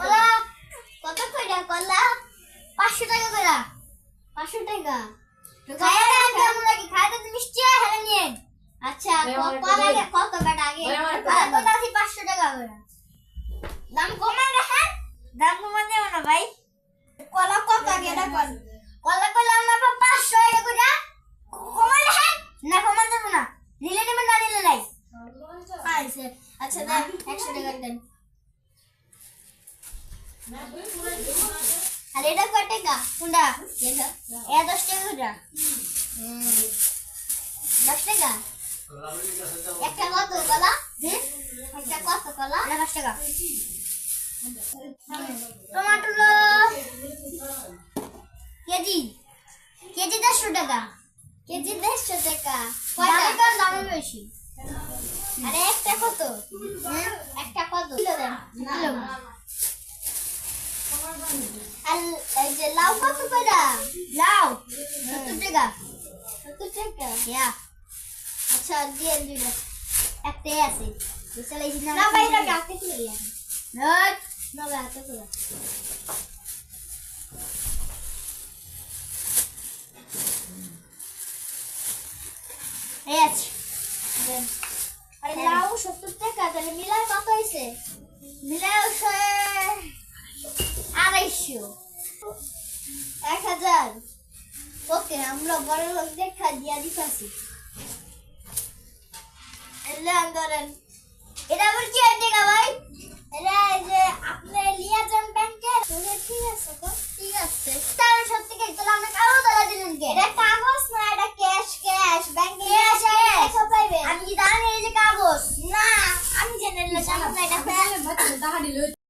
কলা কত কইরা কলা? পাঁচশো টাকা কইরা। পাঁচশো টাকা। কেমন হয় আচ্ছা কত বেটা আগে পাঁচশো টাকা দাম কমাই রাখেন দাম কমাই দেব না ভাই। কলা কত আগে এটা কল কলা কলা আমরা পাঁচশো টাকা কইরা। কমাই রাখেন না কমাই দেব না। নিলে নেবেন না নিলে নাই। আচ্ছা দেন একশো টাকা দেন। আর এটা কয় টাকা কোনটা? এ দশ টাকা কোনটা? দশ টাকা? একটা কত কলা? একটা কত কলা দশ টাকা। Tomato KG? কেজি দেড়শো টাকা। কেজি দেড়শো টাকা। কয়টা? দাম বেশি। আরে একটা কত? একটা কত? কিলো দেন কিলো। আর যে লাউ কত করে লাউ সত্তর টাকা সত্তর টাকা ইয়া আচ্ছা দিয়ে দুইটা একটাই আছে লাগছি না না ভাই এটা হাতে করে লিয়া না ভাই হাতে করে এই আছে। আরে লাউ সত্তর টাকা তাহলে মিলায় কত হয়েছে মিলায় ওকে আমরা বড় লোক দেখা দিয়া দিতেছি। ধরেন এটা আবার কি আর ভাই? এটা যে আপনি লিয়া যান ব্যাংকে ঠিক আছে তো ঠিক আছে। তাহলে সত্যি কি তাহলে আপনি কাগজ ধরা দিলেন কে? এটা কাগজ না এটা ক্যাশ ক্যাশ। ব্যাংকে ক্যাশ ক্যাশ পাইবে। আমি কি জানি এই যে কাগজ? না আমি জেনে নিলাম। এটা